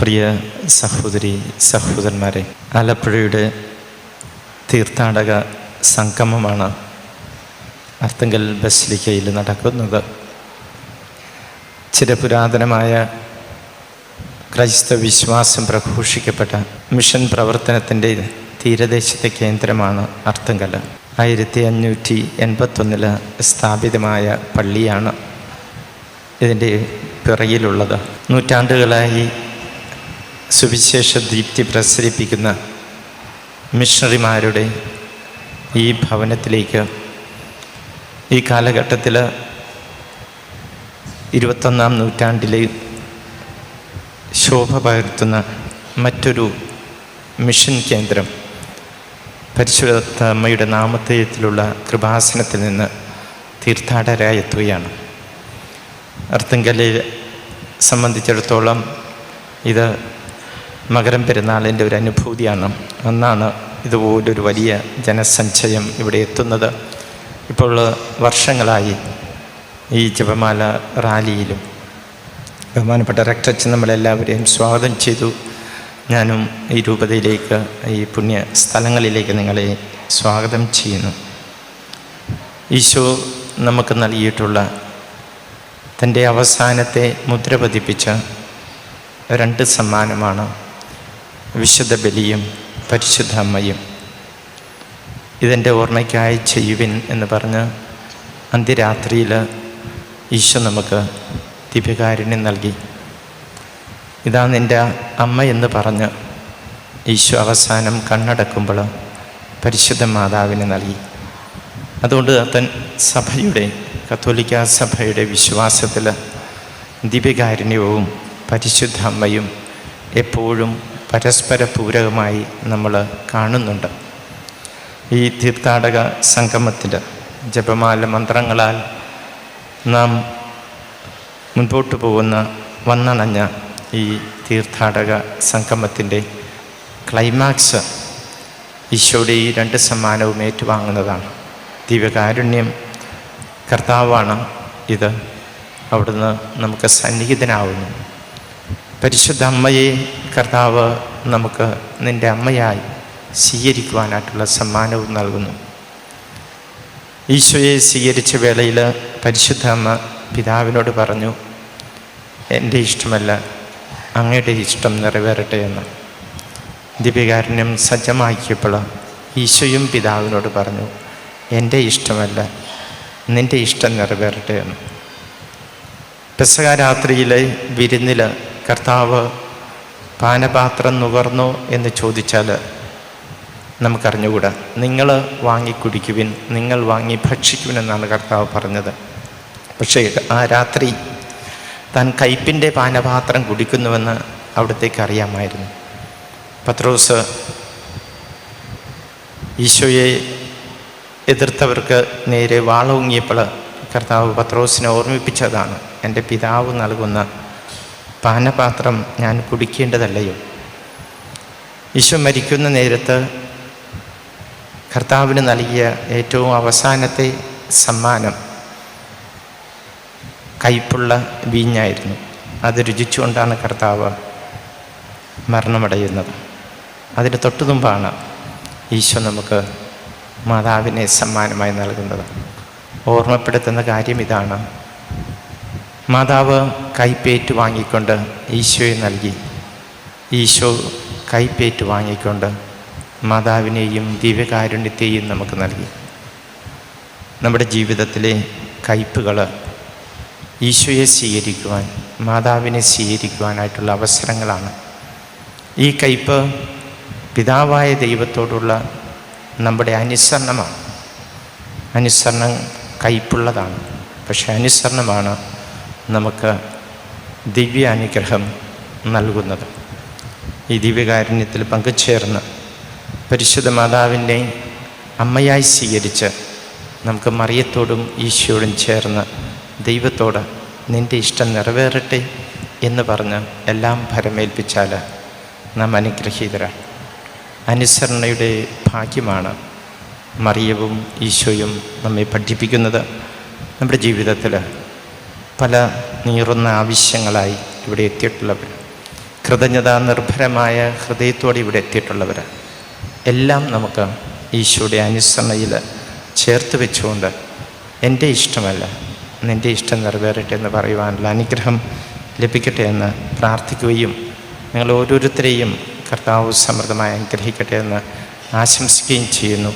പ്രിയ സഹോദരി സഹോദരന്മാരെ ആലപ്പുഴയുടെ തീർത്ഥാടക സംഗമമാണ് അർത്തങ്കൽ ബസിലിക്കയിൽ നടക്കുന്നത്. ചില പുരാതനമായ ക്രൈസ്തവ വിശ്വാസം പ്രഘോഷിക്കപ്പെട്ട മിഷൻ പ്രവർത്തനത്തിന്റെ തീരദേശത്തെ കേന്ദ്രമാണ് അർത്തങ്കൽ. ആയിരത്തി അഞ്ഞൂറ്റി എൺപത്തൊന്നിൽ സ്ഥാപിതമായ പള്ളിയാണ് ഇതിന്റെ പിറകിലുള്ളത്. നൂറ്റാണ്ടുകളായി സുവിശേഷ ദീപ്തി പ്രസരിപ്പിക്കുന്ന മിഷണറിമാരുടെ ഈ ഭവനത്തിലേക്ക് ഈ കാലഘട്ടത്തിൽ ഇരുപത്തൊന്നാം നൂറ്റാണ്ടിലെ ശോഭ പകർത്തുന്ന മറ്റൊരു മിഷൻ കേന്ദ്രം പരിശുദ്ധ അമ്മയുടെ കൃപാസനത്തിൽ നിന്ന് തീർത്ഥാടകരായി എത്തുകയാണ്. അർത്തുങ്കലെ സംബന്ധിച്ചിടത്തോളം ഇത് മകരം പെരുന്നാളിന്റെ ഒരു അനുഭൂതിയാണ്. അന്നാണ് ഇതുപോലൊരു വലിയ ജനസഞ്ചയം ഇവിടെ എത്തുന്നത്. ഇപ്പോൾ വർഷങ്ങളായി ഈ ജപമാല റാലിയിലും ബഹുമാനപ്പെട്ട രക്തച്ച് നമ്മളെല്ലാവരെയും സ്വാഗതം ചെയ്തു. ഞാനും ഈ രൂപതയിലേക്ക് ഈ പുണ്യ സ്ഥലങ്ങളിലേക്ക് നിങ്ങളെ സ്വാഗതം ചെയ്യുന്നു. ഈശോ നമുക്ക് നൽകിയിട്ടുള്ള തന്റെ അവസാനത്തെ മുദ്ര പതിപ്പിച്ച രണ്ട് സമ്മാനമാണ് വിശുദ്ധ ബലിയും പരിശുദ്ധ അമ്മയും ഇതെന്റെ ഓർമ്മയ്ക്കായി ചെയ്യുവിൻ എന്ന് പറഞ്ഞ് അന്ത്യരാത്രിയിൽ ഈശോ നമുക്ക് ദിവ്യകാരുണ്യം നൽകി. ഇതാ നിന്റെ അമ്മ എന്ന് പറഞ്ഞ് ഈശോ അവസാനം കണ്ണടക്കുമ്പോൾ പരിശുദ്ധ മാതാവിന് നൽകി. അതുകൊണ്ട് അത്തൻ സഭയുടെ കത്തോലിക്ക സഭയുടെ വിശ്വാസത്തിൽ ദിവ്യകാരുണ്യവും പരിശുദ്ധ അമ്മയും എപ്പോഴും പരസ്പര പൂരകമായി നമ്മൾ കാണുന്നുണ്ട്. ഈ തീർത്ഥാടക സംഗമത്തിൽ ജപമാല മന്ത്രങ്ങളാൽ നാം മുൻപോട്ട് പോകുന്ന വന്നണഞ്ഞ ഈ തീർത്ഥാടക സംഗമത്തിന്റെ ക്ലൈമാക്സ് ഈശോയുടെ ഈ രണ്ട് സമ്മാനവും ഏറ്റുവാങ്ങുന്നതാണ്. ദിവ്യകാരുണ്യം കർത്താവാണ് ഇത്. അവിടുന്ന് നമുക്ക് സന്നിഹിതനാവുന്നു. പരിശുദ്ധ അമ്മയെ കർത്താവ് നമുക്ക് നിന്റെ അമ്മയായി സ്വീകരിക്കുവാനായിട്ടുള്ള സമ്മാനവും നൽകുന്നു. ഈശോയെ സ്വീകരിച്ച വേളയിൽ പരിശുദ്ധ അമ്മ പിതാവിനോട് പറഞ്ഞു എന്റെ ഇഷ്ടമല്ല അങ്ങയുടെ ഇഷ്ടം നിറവേറട്ടെ എന്ന്. ദിവ്യകാരുണ്യം സജ്ജമാക്കിയപ്പോൾ ഈശോയും പിതാവിനോട് പറഞ്ഞു എന്റെ ഇഷ്ടമല്ല നിന്റെ ഇഷ്ടം നിറവേറട്ടെ എന്ന്. പെസക രാത്രിയിലെ വിരുന്നിൽ കർത്താവ് പാനപാത്രം നുകർന്നോ എന്ന് ചോദിച്ചാൽ നമുക്കറിഞ്ഞുകൂടാ. നിങ്ങൾ വാങ്ങി കുടിക്കുവിൻ നിങ്ങൾ വാങ്ങി ഭക്ഷിക്കുവിൻ എന്നാണ് കർത്താവ് പറഞ്ഞത്. പക്ഷേ ആ രാത്രി താൻ കയ്പിന്റെ പാനപാത്രം കുടിക്കുന്നുവെന്ന് അവിടത്തേക്ക് അറിയാമായിരുന്നു. പത്രോസ് ഈശോയെ എതിർത്തവർക്ക് നേരെ വാളോങ്ങിയപ്പോൾ കർത്താവ് പത്രോസിനെ ഓർമ്മിപ്പിച്ചതാണ്. എന്റെ പിതാവ് നൽകുന്ന പാനപാത്രം ഞാൻ കുടിക്കേണ്ടതല്ലയോ? ഈശോ മരിക്കുന്ന നേരത്ത് കർത്താവിന് നൽകിയ ഏറ്റവും അവസാനത്തെ സമ്മാനം കയ്പുള്ള വീഞ്ഞായിരുന്നു. അത് രുചിച്ചുകൊണ്ടാണ് കർത്താവ് മരണമടയുന്നത്. അതിന് തൊട്ടു മുമ്പാണ് ഈശോ നമുക്ക് മാതാവിനെ സമ്മാനമായി നൽകുന്നത്. ഓർമ്മപ്പെടുത്തുന്ന കാര്യം ഇതാണ്. മാതാവ് കൈപ്പേറ്റ് വാങ്ങിക്കൊണ്ട് ഈശോയെ നൽകി. ഈശോ കൈപ്പേറ്റ് വാങ്ങിക്കൊണ്ട് മാതാവിനെയും ദിവ്യകാരുണ്യത്തെയും നമുക്ക് നൽകി. നമ്മുടെ ജീവിതത്തിലെ കയ്പുകൾ ഈശോയെ സ്വീകരിക്കുവാൻ മാതാവിനെ സ്വീകരിക്കുവാനായിട്ടുള്ള അവസരങ്ങളാണ്. ഈ കയ്പ് പിതാവായ ദൈവത്തോടുള്ള നമ്മുടെ അനുസരണമാണ്. അനുസരണം കയ്പുള്ളതാണ്. പക്ഷെ അനുസരണമാണ് നമുക്ക് ദിവ്യ അനുഗ്രഹം നൽകുന്നത്. ഈ ദിവ്യകാരുണ്യത്തിൽ പങ്കുചേർന്ന് പരിശുദ്ധ മാതാവിന്റെ അമ്മയായി സ്വീകരിച്ച് നമുക്ക് മറിയത്തോടും ഈശോയോടും ചേർന്ന് ദൈവത്തോട് നിന്റെ ഇഷ്ടം നിറവേറട്ടെ എന്ന് പറഞ്ഞ് എല്ലാം ഭരമേൽപ്പിച്ചാൽ നാം അനുഗ്രഹീതരാണ് അനുസരണയുടെ ഭാഗ്യമാണ് മറിയവും ഈശോയും നമ്മെ പഠിപ്പിക്കുന്നത് നമ്മുടെ ജീവിതത്തിൽ. പല നീറുന്ന ആവശ്യങ്ങളായി ഇവിടെ എത്തിയിട്ടുള്ളവർ കൃതജ്ഞതാ നിർഭരമായ ഹൃദയത്തോടെ ഇവിടെ എത്തിയിട്ടുള്ളവർ എല്ലാം നമുക്ക് ഈശോയുടെ അനുസരണയിൽ ചേർത്ത് വെച്ചുകൊണ്ട് എന്റെ ഇഷ്ടമല്ല നിന്റെ ഇഷ്ടം നിറവേറട്ടെ എന്ന് പറയുവാനുള്ള അനുഗ്രഹം ലഭിക്കട്ടെ എന്ന് പ്രാർത്ഥിക്കുകയും നിങ്ങൾ ഓരോരുത്തരെയും കർത്താവ് സമൃദ്ധമായി അനുഗ്രഹിക്കട്ടെ എന്ന് ആശംസിക്കുകയും ചെയ്യുന്നു.